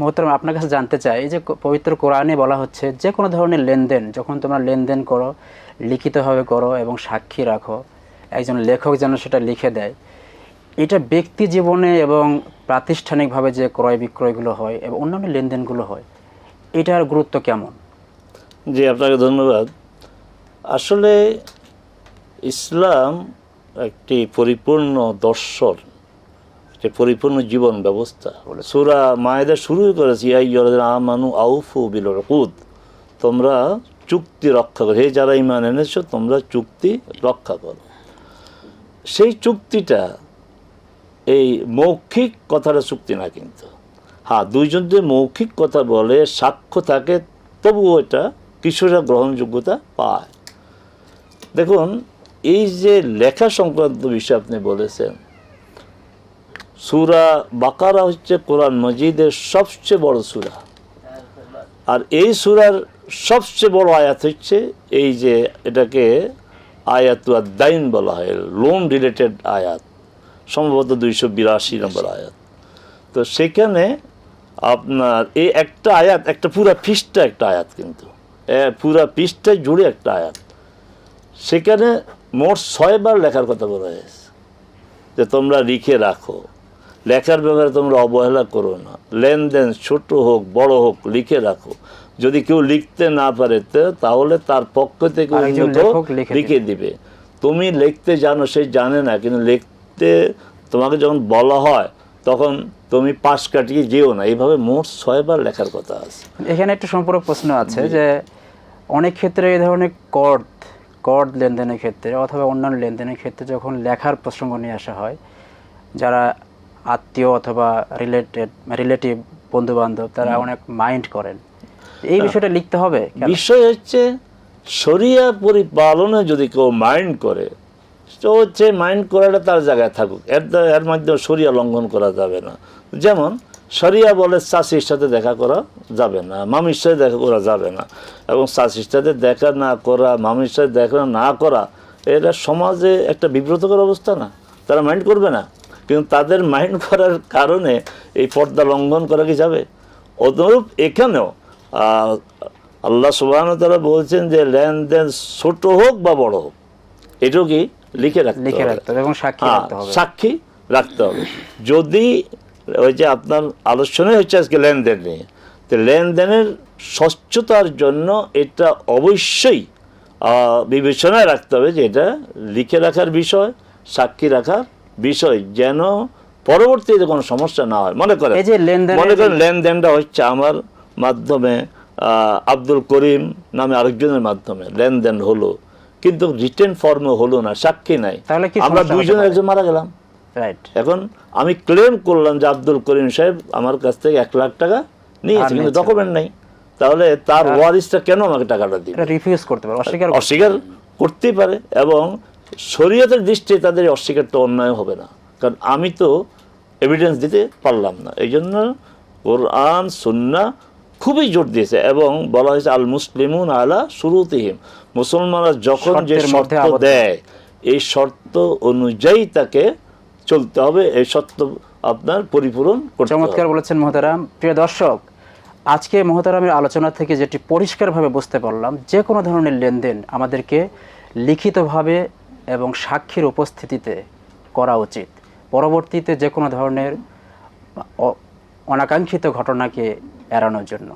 মোহতারাম আপনার কাছে জানতে চাই, এই যে পবিত্র কোরআনে বলা হচ্ছে, যে কোনো ধরনের লেনদেন, যখন তোমরা লেনদেন করো, লিখিতভাবে করো এবং সাক্ষী রাখো, একজন লেখক যেন সেটা লিখে দেয়, এটা ব্যক্তি জীবনে এবং প্রাতিষ্ঠানিকভাবে যে ক্রয় বিক্রয়গুলো হয় এবং অন্যান্য লেনদেনগুলো হয়, এটার গুরুত্ব কেমন? জি, আপনাকে ধন্যবাদ। আসলে ইসলাম একটি পরিপূর্ণ দর্শন। একটি পরিপূর্ণ জীবন ব্যবস্থা। বলে সুরা মায়েদের শুরুই করেছি এই জলের আমানু আউফু বিল উকুদ তোমরা চুক্তি রক্ষা করো। হে যারা ইমান এনেছো, তোমরা চুক্তি রক্ষা করো। সেই চুক্তিটা, এই মৌখিক কথাটা চুক্তি না কিন্তু। হ্যাঁ দুইজন যে মৌখিক কথা বলে, সাক্ষ্য থাকে, তবুও এটা কিছুটা গ্রহণযোগ্যতা পায়। দেখুন, এই যে লেখা সংক্রান্ত বিষয় আপনি বলেছেন সুরা বাকারা হচ্ছে কোরআন মজিদের সবচেয়ে বড় সুরা। আর এই সুরার সবচেয়ে বড় আয়াত হচ্ছে এই যে এটাকে আয়াত দাইন বলা হয় লোন রিলেটেড আয়াত, সম্ভবত দুইশো বিরাশি নম্বর আয়াত। তো সেখানে আপনার এই একটা আয়াত, একটা পুরা পৃষ্ঠা একটা আয়াত কিন্তু। পুরা পৃষ্ঠায় জুড়ে একটা আয়াত। সেখানে মোট ছয়বার লেখার কথা বলা হয়েছে। যে তোমরা লিখে রাখো। লেখার ব্যাপারে তোমরা অবহেলা করো না। লেনদেন ছোট হোক বড় হোক লিখে রাখো। যদি কেউ লিখতে না পারে তাহলে তার পক্ষ থেকে লিখে দিবে। তুমি লিখতে জানো সে জানে না কিন্তু লিখতে তোমাকে যখন বলা হয় তখন তুমি পাশ কাটিয়ে যেও না। এইভাবে মোট ছয়বার লেখার কথা আছে। এখানে একটা সম্পূরক প্রশ্ন আছে যে অনেক ক্ষেত্রে এই ধরনের কর্দ কর্দ লেনদেনের ক্ষেত্রে অথবা অন্যান্য লেনদেনের ক্ষেত্রে যখন লেখার প্রসঙ্গ নিয়ে আসা হয় যারা আত্মীয় অথবা রিলেটেড রিলেটিভ বন্ধু বান্ধব তারা অনেক মাইন্ড করেন। এই বিষয়টা লিখতে হবে বিষয় হচ্ছে শরিয়া পরিপালনে যদি কেউ মাইন্ড করে তো হচ্ছে মাইন্ড করাটা তার জায়গায় থাকুক। এর এর মাধ্যমে শরিয়া লঙ্ঘন করা যাবে না। যেমন শরিয়া বলে চাষির সাথে দেখা করা যাবে না মামির সাথে দেখা করা যাবে না এবং চাষির সাথে দেখা না করা মামির সাথে দেখা না করা এটা সমাজে একটা বিব্রতকর অবস্থা না? তারা মাইন্ড করবে না? কিন্তু তাদের মাইন্ড করার কারণে এই পর্দা লঙ্ঘন করা কি যাবে? অনুরূপ এখানেও আল্লাহ সুবাহন তারা বলছেন যে লেনদেন ছোট হোক বা বড় হোক এটাও কি লিখে রাখতে লিখে রাখতে হবে এবং সাক্ষী হ্যাঁ, রাখতে হবে। সাক্ষী রাখতে হবে। যদি ওই যে আপনার আলোচনাই হচ্ছে আজকে লেনদেন নিয়ে তো লেনদেনের স্বচ্ছতার জন্য এটা অবশ্যই বিবেচনায় রাখতে হবে যে এটা লিখে রাখার বিষয় সাক্ষী রাখার বিষয় যেন পরবর্তীতে কোনো সমস্যা না হয়। মনে করেন মনে করেন লেনদেনটা হচ্ছে আমার মাধ্যমে আব্দুল করিম নামে আরেকজনের মাধ্যমে লেনদেন হলো কিন্তু রিটেন ফর্মে হলো না সাক্ষী নাই। আমরা দুইজন একজন মারা গেলাম। রাইট এখন আমি ক্লেম করলাম যে আব্দুল করিম সাহেব আমার কাছ থেকে এক লাখ টাকা নিয়েছে কিন্তু ডকুমেন্ট নাই। তাহলে তার ওয়ারিসটা কেন আমাকে টাকাটা দিবে? এটা রিফিউজ করতে পারে অস্বীকার অস্বীকার করতেই পারে এবং শরীয়তের দৃষ্টিতে তাদের অস্বীকারটা অন্যায় হবে না। কারণ আমি তো এভিডেন্স দিতে পারলাম না। এই জন্য কোরআন সুন্না খুবই জোর দিয়েছে এবং বলা হয়েছে আল মুসলিমুন আলা শুরুতিহিম। মুসলমানরা যখন যে শর্ত দেয় এই শর্ত অনুযায়ী তাকে চলতে হবে এই শর্ত আপনার পরিপূরণ চমৎকার বলেছেন মহতারাম। প্রিয় দর্শক আজকে মহতারামের আলোচনা থেকে যেটি পরিষ্কারভাবে বুঝতে পারলাম যে কোনো ধরনের লেনদেন আমাদেরকে লিখিতভাবে এবং সাক্ষীর উপস্থিতিতে করা উচিত। পরবর্তীতে যে কোনো ধরনের অনাকাঙ্ক্ষিত ঘটনাকে এড়ানোর জন্য।